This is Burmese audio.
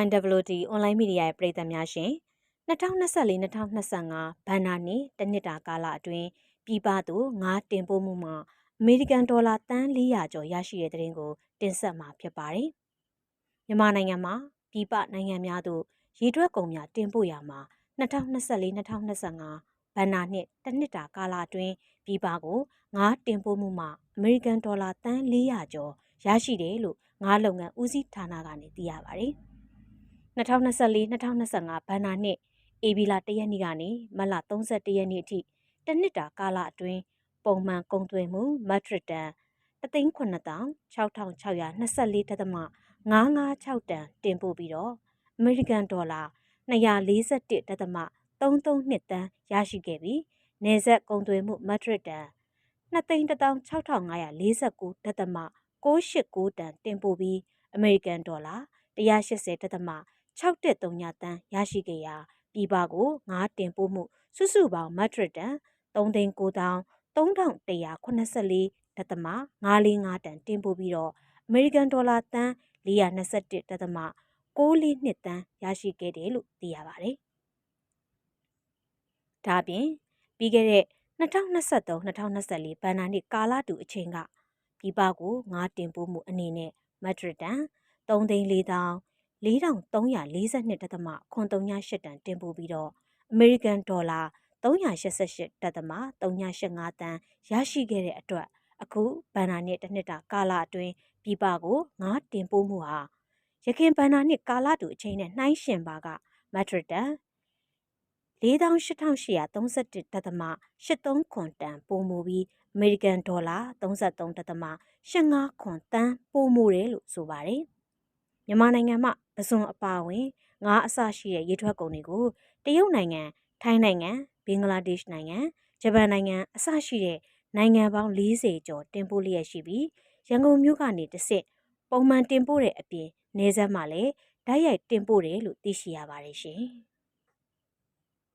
YWT online media ရဲ့ပရိသတ်များရှင်2024-2025ဘဏ္ဍာနှစ်တစ်နှစ်တာကာလအတွင်းပြည်ပသို့ငါးတင်ပို့မှုမှာအမေရိကန်ဒေါ်လာတန်း400ကျော်ရရှိတဲ့တဲ့ရင်ကို တင်ဆက်မှာဖြစ်ပါတယ်။မြန်မာနိုင်ငံမှာပြည်ပနိုင်ငံများသို့ရေတွက်ကုန်များတင်ပို့ရမှာ2024-2025ဘဏ္ဍာနှစ်တစ်နှစ်တာကာလအတွင်းပြည်ပကိုငါးတင်ပို့မှုမှာအမေရိကန်ဒေါ်လာတန်း400ကျော်ရရှိတယ်လို့ငါးလုပ်ငန်းဦးစီးဌာနကနေသိရပါတယ်။ 2024-2025ဘဏ္ဍာနှစ်ဧပြီလ1ရက်နေ့ကနေမတ်လ31ရက်နေ့အထိတစ်နှစ်တာကာလအတွင်းပုံမှန်ကုန်သွယ်မှုမက်ထရစ်တန်3,6624.556တန်တင်ပို့ပြီးတော့အမေရိကန်ဒေါ်လာ241.332တန်းရရှိခဲ့ပြီးနေဆက်ကုန်သွယ်မှုမက်ထရစ်တန်2,16549.989တန်တင်ပို့ပြီးအမေရိကန်ဒေါ်လာ180.6 6.3တန်းရရှိခဲ့ရာပြည်ပကိုငါးတင်ပို့မှုစုစုပေါင်းမက်ထရစ်တန်3,93384ဒသမ945တန်တင်ပို့ပြီးတော့အမေရိကန်ဒေါ်လာတန်း421ဒသမ642တန်းရရှိခဲ့တယ်လို့သိရပါတယ်။ဒါ့အပြင်ပြီးခဲ့တဲ့2023-2024ဘဏ္ဍာနှစ်ကာလတူအချိန်ကပြည်ပကိုငါးတင်ပို့မှုအနေနဲ့မက်ထရစ်တန်3,400 4342.83တန်တင်ပို့ပြီးတော့အမေရိကန်ဒေါ်လာ388.385တန်ရရှိခဲ့တဲ့အတွက်အခုဘဏ္ဍာနှစ်တစ်နှစ်တာကာလအတွင်းပြည်ပကိုငါးတင်ပို့မှုဟာရခင်ဘဏ္ဍာနှစ်ကာလတူအချိန်နဲ့နှိုင်းယှဉ်ပါကမက်ထရစ်တန်48,831.83ခွန်တန်ပိုမိုပြီးအမေရိကန်ဒေါ်လာ33.85ခွန်တန်ပိုမိုတယ်လို့ဆိုပါတယ်။ မြန်မာနိုင်ငံမှာပစွန်အပါဝင်ငါးအစရှိတဲ့ရေထွက်ကုန်တွေကိုတရုတ်နိုင်ငံထိုင်းနိုင်ငံဘင်္ဂလားဒေ့ရှ်နိုင်ငံဂျပန်နိုင်ငံအစရှိတဲ့နိုင်ငံပေါင်း40ကျော်တင်ပို့လျက်ရှိပြီးရန်ကုန်မြို့ကနေတဆင့်ပုံမှန်တင်ပို့တဲ့အပြင်နေဆက်မှာလည်းဓာတ်ရိုက်တင်ပို့တယ်လို့သိရှိရပါတယ်ရှင်။